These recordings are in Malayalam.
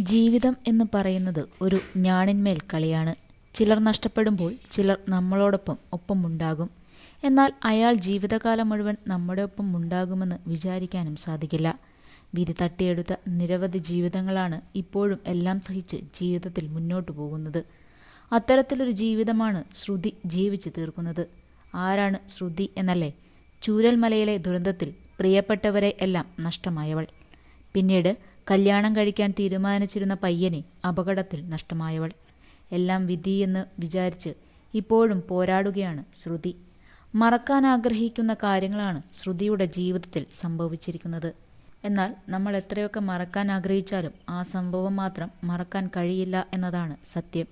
ജീവിതം എന്ന് പറയുന്നത് ഒരു ഞാണിന്മേൽ കളിയാണ്. ചിലർ നഷ്ടപ്പെടുമ്പോൾ ചിലർ നമ്മളോടൊപ്പം ഒപ്പമുണ്ടാകും. എന്നാൽ അയാൾ ജീവിതകാലം മുഴുവൻ നമ്മുടെ ഒപ്പം ഉണ്ടാകുമെന്ന് വിചാരിക്കാനും സാധിക്കില്ല. വിധി തട്ടിയെടുത്ത നിരവധി ജീവിതങ്ങളാണ് ഇപ്പോഴും എല്ലാം സഹിച്ച് ജീവിതത്തിൽ മുന്നോട്ടു പോകുന്നത്. അത്തരത്തിലൊരു ജീവിതമാണ് ശ്രുതി ജീവിച്ചു തീർക്കുന്നത്. ആരാണ് ശ്രുതി എന്നല്ലേ? ചൂരൽമലയിലെ ദുരന്തത്തിൽ പ്രിയപ്പെട്ടവരെ എല്ലാം നഷ്ടമായവൾ. പിന്നീട് കല്യാണം കഴിക്കാൻ തീരുമാനിച്ചിരുന്ന പയ്യനെ അപകടത്തിൽ നഷ്ടമായവൾ. എല്ലാം വിധിയെന്ന് വിചാരിച്ച് ഇപ്പോഴും പോരാടുകയാണ് ശ്രുതി. മറക്കാൻ ആഗ്രഹിക്കുന്ന കാര്യങ്ങളാണ് ശ്രുതിയുടെ ജീവിതത്തിൽ സംഭവിച്ചിരിക്കുന്നത്. എന്നാൽ നമ്മൾ എത്രയൊക്കെ മറക്കാൻ ആഗ്രഹിച്ചാലും ആ സംഭവം മാത്രം മറക്കാൻ കഴിയില്ല എന്നതാണ് സത്യം.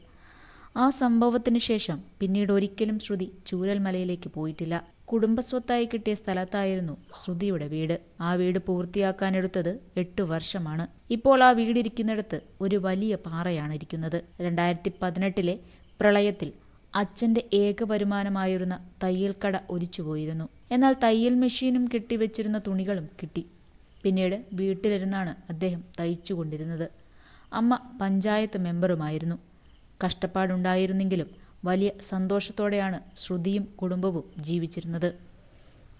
ആ സംഭവത്തിന് ശേഷം പിന്നീട് ഒരിക്കലും ശ്രുതി ചൂരൽമലയിലേക്ക് പോയിട്ടില്ല. കുടുംബസ്വത്തായി കിട്ടിയ സ്ഥലത്തായിരുന്നു ശ്രുതിയുടെ വീട്. ആ വീട് പൂർത്തിയാക്കാനെടുത്തത് എട്ടു വർഷമാണ്. ഇപ്പോൾ ആ വീടിരിക്കുന്നിടത്ത് ഒരു വലിയ പാറയാണ് ഇരിക്കുന്നത്. രണ്ടായിരത്തി പതിനെട്ടിലെ പ്രളയത്തിൽ അച്ഛന്റെ ഏക വരുമാനമായിരുന്ന തയ്യൽക്കട ഒലിച്ചുപോയിരുന്നു. എന്നാൽ തയ്യൽ മെഷീനും കെട്ടിവെച്ചിരുന്ന തുണികളും കിട്ടി. പിന്നീട് വീട്ടിലിരുന്നാണ് അദ്ദേഹം തയ്ച്ചുകൊണ്ടിരുന്നത്. അമ്മ പഞ്ചായത്ത് മെമ്പറുമായിരുന്നു. കഷ്ടപ്പാടുണ്ടായിരുന്നെങ്കിലും വലിയ സന്തോഷത്തോടെയാണ് ശ്രുതിയും കുടുംബവും ജീവിച്ചിരുന്നത്.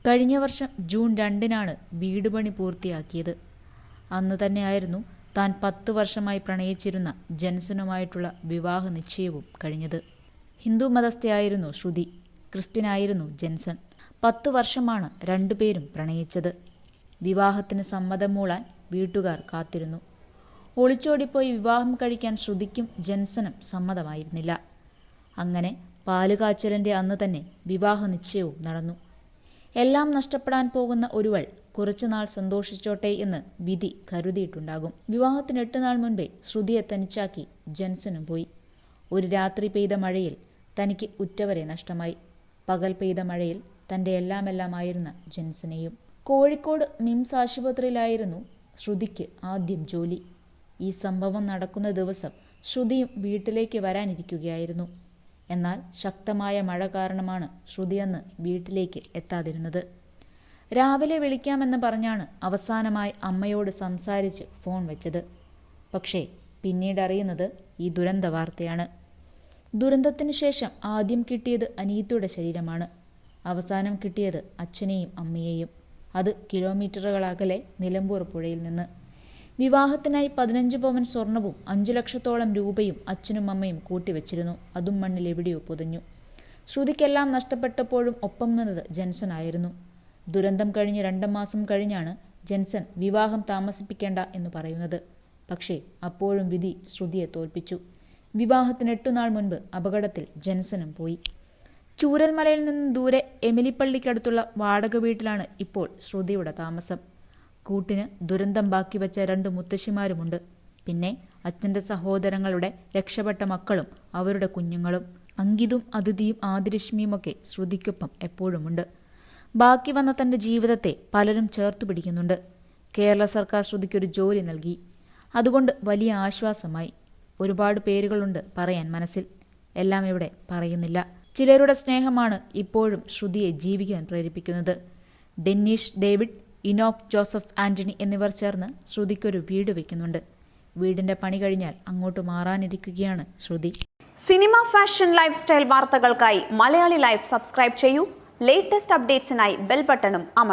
കഴിഞ്ഞ വർഷം ജൂൺ രണ്ടിനാണ് വീട് പണി പൂർത്തിയാക്കിയത്. അന്ന് തന്നെയായിരുന്നു താൻ പത്ത് വർഷമായി പ്രണയിച്ചിരുന്ന ജെൻസനുമായിട്ടുള്ള വിവാഹ നിശ്ചയവും കഴിഞ്ഞത്. ഹിന്ദു മതസ്ഥയായിരുന്നു ശ്രുതി. ക്രിസ്ത്യനായിരുന്നു ജെൻസൺ. പത്ത് വർഷമാണ് രണ്ടുപേരും പ്രണയിച്ചത്. വിവാഹത്തിന് സമ്മതം മൂളാൻ വീട്ടുകാർ കാത്തിരുന്നു. ഒളിച്ചോടിപ്പോയി വിവാഹം കഴിക്കാൻ ശ്രുതിക്കും ജെൻസനും സമ്മതമായിരുന്നില്ല. അങ്ങനെ പാലുകാച്ചലിന്റെ അന്ന് തന്നെ വിവാഹ നിശ്ചയവും നടന്നു. എല്ലാം നഷ്ടപ്പെടാൻ പോകുന്ന ഒരുവൾ കുറച്ചുനാൾ സന്തോഷിച്ചോട്ടെ എന്ന് വിധി കരുതിയിട്ടുണ്ടാകും. വിവാഹത്തിന് എട്ട് നാൾ മുൻപേ ശ്രുതിയെ തനിച്ചാക്കി ജെൻസനും പോയി. ഒരു രാത്രി പെയ്ത മഴയിൽ തനിക്ക് ഉറ്റവരെ നഷ്ടമായി. പകൽ പെയ്ത മഴയിൽ തന്റെ എല്ലാമെല്ലാമായിരുന്ന ജെൻസനെയും. കോഴിക്കോട് മിംസ് ആശുപത്രിയിലായിരുന്നു ശ്രുതിക്ക് ആദ്യം ജോലി. ഈ സംഭവം നടക്കുന്ന ദിവസം ശ്രുതിയും വീട്ടിലേക്ക് വരാനിരിക്കുകയായിരുന്നു. എന്നാൽ ശക്തമായ മഴ കാരണമാണ് ശ്രുതിയെന്ന് വീട്ടിലേക്ക് എത്താതിരുന്നത്. രാവിലെ വിളിക്കാമെന്ന് പറഞ്ഞാണ് അവസാനമായി അമ്മയോട് സംസാരിച്ച് ഫോൺ വെച്ചത്. പക്ഷേ പിന്നീട് അറിയുന്നത് ഈ ദുരന്ത വാർത്തയാണ്. ദുരന്തത്തിനു ശേഷം ആദ്യം കിട്ടിയത് അനീത്തയുടെ ശരീരമാണ്. അവസാനം കിട്ടിയത് അച്ഛനെയും അമ്മയെയും. അത് കിലോമീറ്ററുകളകലെ നിലമ്പൂർ പുഴയിൽ നിന്ന്. വിവാഹത്തിനായി പതിനഞ്ച് പവൻ സ്വർണവും അഞ്ചു ലക്ഷത്തോളം രൂപയും അച്ഛനും അമ്മയും കൂട്ടിവെച്ചിരുന്നു. അതും മണ്ണിൽ എവിടെയോ പൊതിഞ്ഞു. ശ്രുതിക്കെല്ലാം നഷ്ടപ്പെട്ടപ്പോഴും ഒപ്പം നിന്നത് ജെൻസൺ ആയിരുന്നു. ദുരന്തം കഴിഞ്ഞ് രണ്ടു മാസം കഴിഞ്ഞാണ് ജെൻസൺ വിവാഹം താമസിപ്പിക്കേണ്ട എന്ന് പറയുന്നത്. പക്ഷേ അപ്പോഴും വിധി ശ്രുതിയെ തോൽപ്പിച്ചു. വിവാഹത്തിന് എട്ടുനാൾ മുൻപ് അപകടത്തിൽ ജെൻസനും പോയി. ചൂരൽമലയിൽ നിന്ന് ദൂരെ എമിലിപ്പള്ളിക്കടുത്തുള്ള വാടക വീട്ടിലാണ് ഇപ്പോൾ ശ്രുതിയുടെ താമസം. കൂട്ടിന് ദുരന്തം ബാക്കി വെച്ച രണ്ട് മുത്തശ്ശിമാരുമുണ്ട്. പിന്നെ അച്ഛന്റെ സഹോദരങ്ങളുടെ രക്ഷപ്പെട്ട മക്കളും അവരുടെ കുഞ്ഞുങ്ങളും അങ്കിതും അതിഥിയും ആദിരശ്മിയുമൊക്കെ ശ്രുതിക്കൊപ്പം എപ്പോഴുമുണ്ട്. ബാക്കി വന്ന തന്റെ ജീവിതത്തെ പലരും ചേർത്തു പിടിക്കുന്നുണ്ട്. കേരള സർക്കാർ ശ്രുതിക്കൊരു ജോലി നൽകി. അതുകൊണ്ട് വലിയ ആശ്വാസമായി. ഒരുപാട് പേരുകളുണ്ട് പറയാൻ മനസ്സിൽ. എല്ലാം ഇവിടെ പറയുന്നില്ല. ചിലരുടെ സ്നേഹമാണ് ഇപ്പോഴും ശ്രുതിയെ ജീവിക്കാൻ പ്രേരിപ്പിക്കുന്നത്. Dennis David Enoch Joseph Antony എന്നിവർ ചേർന്ന് ശ്രുതിക്കൊരു വീട് വയ്ക്കുന്നുണ്ട് വീടിന്റെ പണി കഴിഞ്ഞാൽ അങ്ങോട്ട് മാറാനിരിക്കുകയാണ് ശ്രുതി. സിനിമ ഫാഷൻ ലൈഫ് സ്റ്റൈൽ വാർത്തകൾക്കായി മലയാളി ലൈഫ് സബ്സ്ക്രൈബ് ചെയ്യൂ. ലേറ്റസ്റ്റ് അപ്ഡേറ്റ്സിനായി ബെൽ ബട്ടണും അമർ